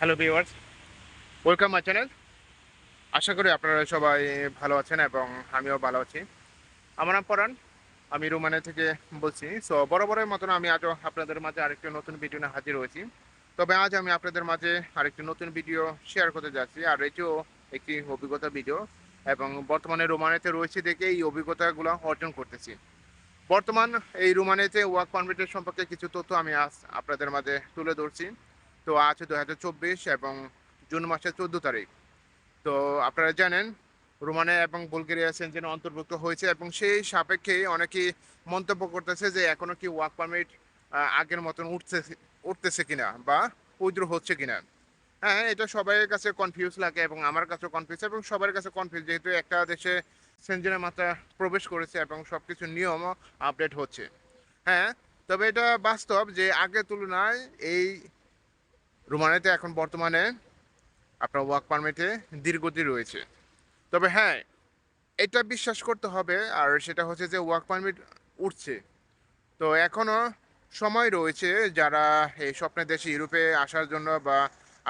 Hello viewers welcome my channel আশা করি আপনারা সবাই ভালো আছেন এবং আমিও ভালো আছি। আমার নাম পরাণ। আমি রোমানে থেকে বলছি। সো বরাবরের মতন আমি আজও আপনাদের মাঝে আরেকটি নতুন ভিডিও নিয়ে হাজির হয়েছি। তবে আজ আমি আপনাদের মাঝে আরেকটি নতুন ভিডিও শেয়ার করতে যাচ্ছি। আর এটিও একটি অভিজ্ঞতা ভিডিও এবং বর্তমানে রোমানেতে রয়েছে দেখে এই অভিজ্ঞতাগুলো অর্জন করতেছি। বর্তমান এই রোমানেতে ওয়ার্ক পারমিটের সম্পর্কে কিছু তথ্য আমি আজ আপনাদের মাঝে তুলে ধরছি। তো আজ দু এবং জুন মাসের চোদ্দ তারিখ। তো আপনারা জানেন রোমানে এবং বুলগেরিয়া সেনজেনে অন্তর্ভুক্ত হয়েছে এবং সেই সাপেক্ষে অনেকেই মন্তব্য করতেছে যে এখনও কি ওয়ার্ক পারমিট আগের মতন উঠছে, উঠতেছে কিনা বা উইথড্র হচ্ছে কিনা। হ্যাঁ এটা সবাইয়ের কাছে কনফিউজ লাগে এবং আমার কাছেও কনফিউজ এবং সবার কাছে কনফিউজ যেহেতু একটা দেশে সেনজেনের মাত্রা প্রবেশ করেছে এবং সব কিছু নিয়মও আপডেট হচ্ছে। হ্যাঁ তবে এটা বাস্তব যে আগের তুলনায় এই রোমানিতে এখন বর্তমানে আপনার ওয়ার্ক পারমিটে দীর্ঘতি রয়েছে। তবে হ্যাঁ এটা বিশ্বাস করতে হবে আর সেটা হচ্ছে যে ওয়ার্ক পারমিট উঠছে। তো এখনও সময় রয়েছে যারা এই স্বপ্নের দেশে, ইউরোপে আসার জন্য বা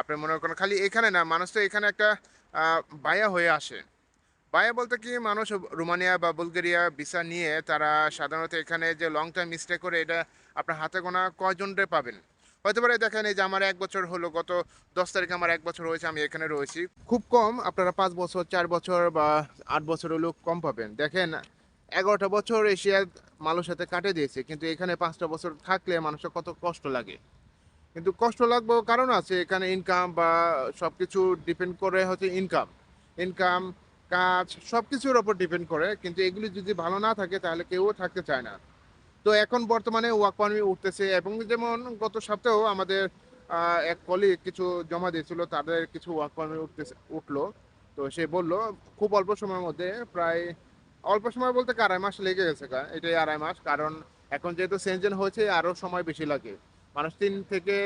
আপনি মনে করেন খালি এখানে না, মানুষ তো এখানে একটা বায়া হয়ে আসে। বায়া বলতে কি, মানুষ রোমানিয়া বা বুলগেরিয়া ভিসা নিয়ে তারা সাধারণত এখানে যে লং টাইম স্টে করে, এটা আপনার হাতে গোনা কয়জনরে পাবেন? হয়তো পারে দেখেন এই যে আমার এক বছর হলো, গত দশ তারিখে আমার এক বছর হয়েছে, আমি এখানে রয়েছি। খুব কম, আপনারা পাঁচ বছর, চার বছর বা আট বছর হলো কম পাবেন। দেখেন, এগারোটা বছর এশিয়া মানুষ সাথে কাটে দিয়েছে, কিন্তু এখানে পাঁচটা বছর থাকলে মানুষের কত কষ্ট লাগে। কিন্তু কষ্ট লাগবে কারণ আছে, এখানে ইনকাম বা সব কিছু ডিপেন্ড করে হচ্ছে ইনকাম ইনকাম কাজ সব কিছুর ওপর ডিপেন্ড করে, কিন্তু এগুলি যদি ভালো না থাকে, তাহলে কেউ থাকতে চায় না। তো এখন বর্তমানে ওয়ার্ক পারমিট উঠতেছে এবং যেমন গত সপ্তাহেও আমাদের এক কলিগ কিছু জমা দিয়েছিল, তাদের কিছু ওয়ার্ক পারমিট উঠতেছে, উঠল। তো সে বলল, খুব অল্প সময়ের মধ্যে, প্রায় অল্প সময় বলতে আড়াই মাস লেগে গেছে এটাই আড়াই মাস। কারণ এখন যেহেতু সেনজেন হয়েছে, আরও সময় বেশি লাগে। মানুষ তিন থেকে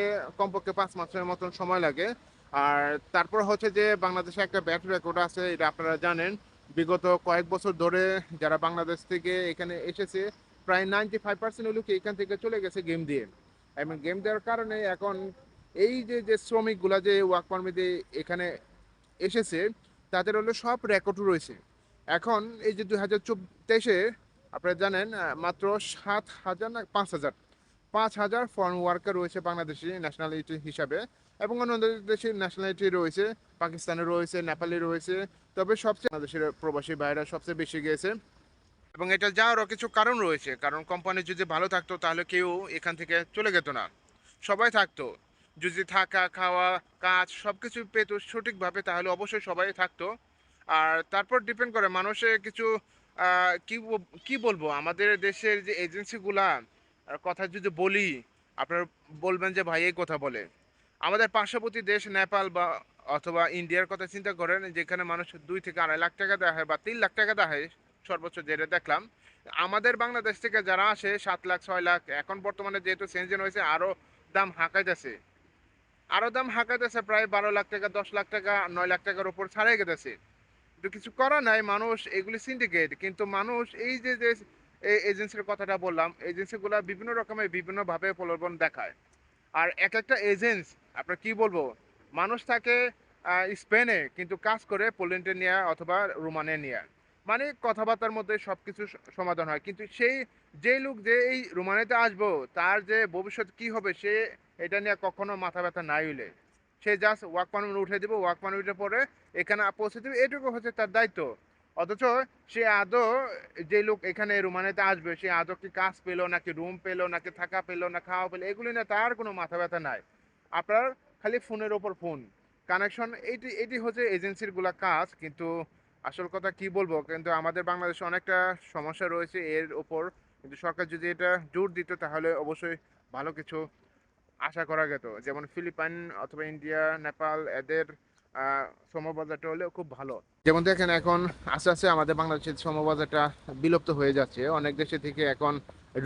কমপক্ষে পাঁচ মাসের মতন সময় লাগে। আর তারপর হচ্ছে যে বাংলাদেশে একটা ব্যাট রেকর্ড আছে, এটা আপনারা জানেন। বিগত কয়েক বছর ধরে যারা বাংলাদেশ থেকে এখানে এসেছে প্রায় নাইনটি ফাইভ পার্সেন্ট লোক এখান থেকে চলে গেছে গেম দিয়ে। এবং গেম দেওয়ার কারণে এখন এই যে যে শ্রমিকগুলা যে ওয়ার্ক পারমিটে এখানে এসেছে, তাদের হলো সব রেকর্ড রয়েছে। এখন এই যে দুই হাজার চব্বিশে, আপনারা জানেন মাত্র সাত হাজার না, পাঁচ হাজার। পাঁচ হাজার ফরেন ওয়ার্কার রয়েছে বাংলাদেশি ন্যাশনালিটি হিসাবে এবং অন্য দেশের ন্যাশনালিটি রয়েছে পাকিস্তানে রয়েছে নেপালি রয়েছে। তবে সবচেয়ে বাংলাদেশের প্রবাসী ভাইরা সবচেয়ে বেশি গিয়েছে এবং এটা যাওয়ারও কিছু কারণ রয়েছে। কারণ কোম্পানি যদি ভালো থাকতো, তাহলে কেউ এখান থেকে চলে যেত না। সবাই থাকতো। যদি থাকা, খাওয়া, কাজ সব কিছু পেত সঠিকভাবে, তাহলে অবশ্যই সবাই থাকতো। আর তারপর ডিপেন্ড করে মানুষের কিছু কি কি বলব? আমাদের দেশের যে এজেন্সিগুলা কথা যদি বলি, আপনারা বলবেন যে, ভাই, এই কথা বলে। আমাদের পার্শ্ববর্তী দেশ নেপাল বা, অথবা ইন্ডিয়ার কথা চিন্তা করেন, যেখানে মানুষ দুই থেকে আড়াই লাখ টাকা দেওয়া হয় বা তিন লাখ টাকা দেওয়া হয়। সর্বোচ্চ যেটা দেখলাম, আমাদের বাংলাদেশ থেকে যারা আসে, সাত লাখ, ছয় লাখ, এখন বর্তমানে যেহেতু চেঞ্জেন হয়েছে আরও দাম হাঁকাইতেছে। আরও দাম হাঁকাইতেছে, প্রায় বারো লাখ টাকা, দশ লাখ টাকা, নয় লাখ টাকার উপর ছাড়াই গেছে কিন্তু কিছু করা নাই, মানুষ এগুলি সিন্ডিকেট কিন্তু মানুষ এই যে যে এই এজেন্সির কথাটা বললাম এজেন্সিগুলো বিভিন্ন রকমের বিভিন্নভাবে প্রলোভন দেখায়। আর এক একটা এজেন্স আপনার কি বলব, মানুষ থাকে স্পেনে, কিন্তু কাজ করে পোল্যান্ডে নিয়ে অথবা রোমানে নিয়ে। মানে কথাবার্তার মধ্যে সব কিছু সমাধান হয়। কিন্তু সেই যে লোক যে এই রোমানিতে আসব, তার যে ভবিষ্যৎ কি হবে, সে এটা নিয়ে কখনো মাথা ব্যথা নাই হইলে। সে জাস্ট ওয়ার্ক পারমিট উঠে দিব ওয়ার্ক পারমিটের পরে এখানে পৌঁছে দেবে, এটুকু হচ্ছে তার দায়িত্ব। অথচ সে আদৌ যে লোক এখানে রোমানিতে আসবে, সে আদৌ কি কাজ পেল নাকি রুম পেল নাকি, থাকা পেল না, খাওয়া পেল, এগুলি না তার কোনো মাথা ব্যথা নাই। আপনার খালি ফোনের ওপর ফোন কানেকশন এইটি এটি হচ্ছে এজেন্সিরগুলা কাজ, কিন্তু আসল কথা কি বলব? কিন্তু আমাদের বাংলাদেশে অনেকটা সমস্যা রয়েছে এর ওপর কিন্তু সরকার যদি এটা জোর দিত তাহলে অবশ্যই ভালো কিছু আশা করা যেত। যেমন ফিলিপাইন অথবা ইন্ডিয়া নেপাল এদের আহ, হলেও খুব ভালো। যেমন দেখেন এখন আস্তে আস্তে আমাদের বাংলাদেশের শ্রমবাজারটা বিলুপ্ত হয়ে যাচ্ছে। অনেক দেশে থেকে এখন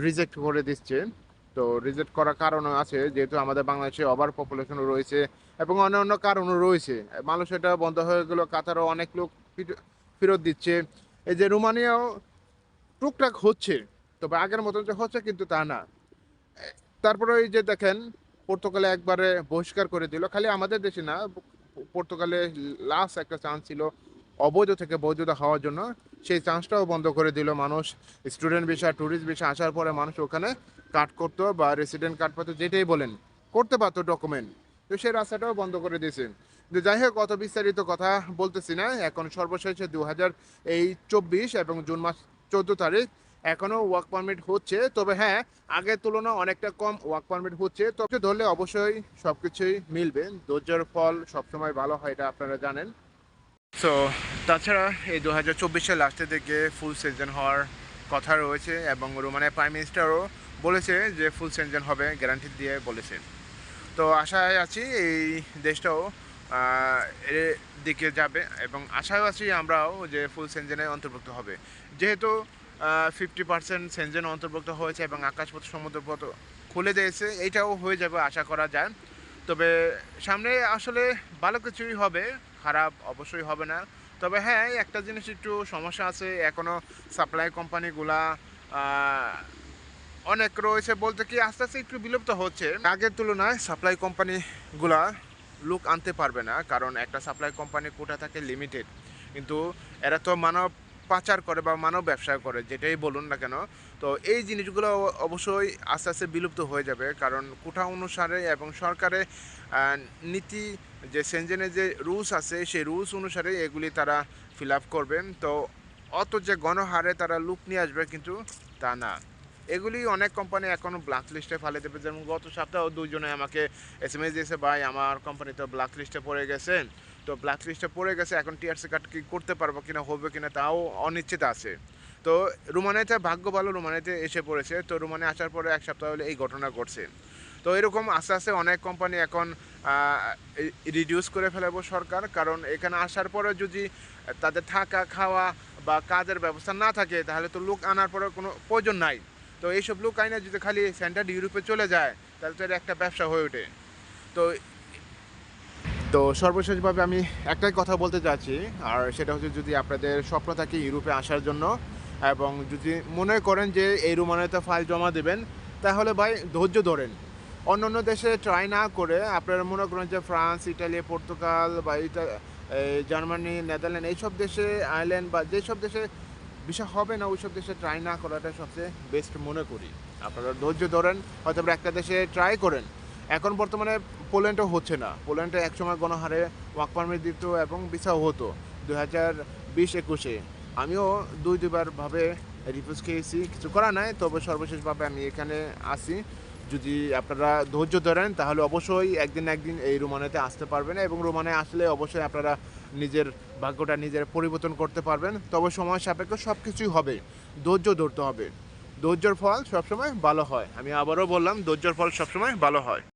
রিজেক্ট করে দিচ্ছে। তো রিজেক্ট করার কারণও আছে যেহেতু আমাদের বাংলাদেশে ওভার পপুলেশনও রয়েছে এবং অন্য অন্য কারণও রয়েছে। মানুষ এটা বন্ধ হয়ে গেল কাতারও অনেক লোক ফেরত দিচ্ছে। এই যে রোমানিয়াও টুকটাক হচ্ছে, তবে আগের মতন যে হচ্ছে কিন্তু তা না। তারপরে এই যে দেখেন, পর্তুগালে একবারে বহিষ্কার করে দিল। খালি আমাদের দেশে না, পর্তুগালে লাস্ট একটা চান্স ছিল অবৈধ থেকে বৈধতা হওয়ার জন্য। সেই চান্সটাও বন্ধ করে দিল মানুষ। স্টুডেন্ট ভিসা ট্যুরিস্ট ভিসা আসার পরে মানুষ ওখানে কাট করতো বা রেসিডেন্ট কার্ড পাতো, যেটাই বলেন। করতে পারতো ডকুমেন্ট তো সেই রাস্তাটাও বন্ধ করে দিয়েছে যাই হোক, অত বিস্তারিত কথা বলতেছি না। এখন সর্বশেষে দু হাজার এই চব্বিশ এবং জুন মাস চোদ্দ তারিখ এখনও ওয়ার্ক পারমিট হচ্ছে। তবে হ্যাঁ আগের তুলনায় অনেকটা কম ওয়ার্ক পারমিট হচ্ছে। তবে ধরলে অবশ্যই সব কিছুই মিলবে। ধৈর্যের ফল সবসময় ভালো হয়, এটা আপনারা জানেন। সো তাছাড়া এই দু হাজার চব্বিশের লাস্টের দিকে ফুল সিজন হওয়ার কথা রয়েছে এবং রোমানের প্রাইম মিনিস্টারও বলেছে যে ফুল সিজন হবে গ্যারান্টি দিয়ে বলেছে তো আশায় আছি এই দেশটাও এর দিকে যাবে এবং আশায় আছি আমরাও যে ফুল সেনজেনে অন্তর্ভুক্ত হবে। যেহেতু ফিফটি পার্সেন্ট সেনজেন অন্তর্ভুক্ত হয়েছে এবং আকাশপথ, সমুদ্রপথ খুলে দিয়েছে, এইটাও হয়ে যাবে আশা করা যায়। তবে সামনে আসলে ভালো কিছুই হবে, খারাপ অবশ্যই হবে না। তবে হ্যাঁ একটা জিনিস একটু সমস্যা আছে এখনও সাপ্লাই কোম্পানিগুলা অনেক রয়েছে বলতে কি, আস্তে আস্তে একটু বিলুপ্ত হচ্ছে। আগের তুলনায় সাপ্লাই কোম্পানিগুলা লোক আনতে পারবে না, কারণ একটা সাপ্লাই কোম্পানি কোটা থাকে লিমিটেড কিন্তু এরা তো মানব পাচার করে বা মানব ব্যবসা করে, যেটাই বলুন না কেন। তো এই জিনিসগুলো অবশ্যই আস্তে আস্তে বিলুপ্ত হয়ে যাবে, কারণ কোটা অনুসারে এবং সরকারের নীতি যে সেনজেনের যে রুলস আছে, সেই রুলস অনুসারে এগুলি তারা ফিল আপ করবেন। তো অত যে গণহারে তারা লুক নিয়ে আসবে কিন্তু তা না। এগুলি অনেক কোম্পানি এখনও ব্ল্যাক লিস্টে ফেলে দেবে। যেমন গত সপ্তাহ দুজনে আমাকে এস এম এস দিয়েছে, ভাই, আমার কোম্পানি তো ব্ল্যাক লিস্টে পড়ে গেছে। তো ব্ল্যাক লিস্টে পড়ে গেছে, এখন টিআরসি কার্ড কি করতে পারব কিনা, হবে কিনা তাও অনিশ্চিত আছে। তো রুমানিয়াতে ভাগ্য ভালো, রুমানিয়াতে এসে পড়েছে। তো রুমানে আসার পরে এক সপ্তাহ হলে এই ঘটনা ঘটছে। তো এরকম আস্তে আস্তে অনেক কোম্পানি এখন রিডিউস করে ফেলাবো সরকার। কারণ এখানে আসার পরে যদি তাদের থাকা, খাওয়া বা কাজের ব্যবস্থা না থাকে, তাহলে তো লোক আনার পরে কোনো প্রয়োজন নাই। তো এইসব লোক আইনে যদি খালি সেন্ট্রাল ইউরোপে চলে যায়, তাহলে তো একটা ব্যবসা হয়ে ওঠে। তো তো সর্বশেষভাবে আমি একটাই কথা বলতে চাচ্ছি, আর সেটা হচ্ছে যদি আপনাদের স্বপ্ন থাকে ইউরোপে আসার জন্য, এবং যদি মনে করেন যে এই রুমানিতে ফাইল জমা দেবেন, তাহলে ভাই ধৈর্য ধরেন। অন্য অন্য দেশে ট্রাই না করে আপনারা মনে করেন যে ফ্রান্স, ইটালি, পর্তুগাল বা ইটা- জার্মানি, নেদারল্যান্ড, এইসব দেশে, আয়ারল্যান্ড বা যেসব দেশে বিষয় হবে না, ওইসব দেশে ট্রাই না করাটা সবচেয়ে বেস্ট মনে করি। আপনারা ধৈর্য ধরেন, হয়তো একটা দেশে ট্রাই করেন। এখন বর্তমানে পোল্যান্ডও হচ্ছে না। পোল্যান্ডে একসময় গণহারে ওয়ার্ক পারমিট দিত এবং ভিসাও হতো দু হাজার বিশ একুশে। আমিও দুই দুবার ভাবে রিফিউজ খেয়েছি, কিছু করা নাই, তবে সর্বশেষভাবে আমি এখানে আসি যদি আপনারা ধৈর্য ধরেন, তাহলে অবশ্যই একদিন একদিন এই রোমানেতে আসতে পারবেন এবং রোমানে আসলে অবশ্যই আপনারা নিজের ভাগ্যটা নিজের পরিবর্তন করতে পারবেন, তবে সময় সাপেক্ষ সব কিছুই হবে। ধৈর্য ধরতে হবে। ধৈর্যর ফল সবসময় ভালো হয়। আমি আবারও বললাম, ধৈর্যর ফল সবসময় ভালো হয়।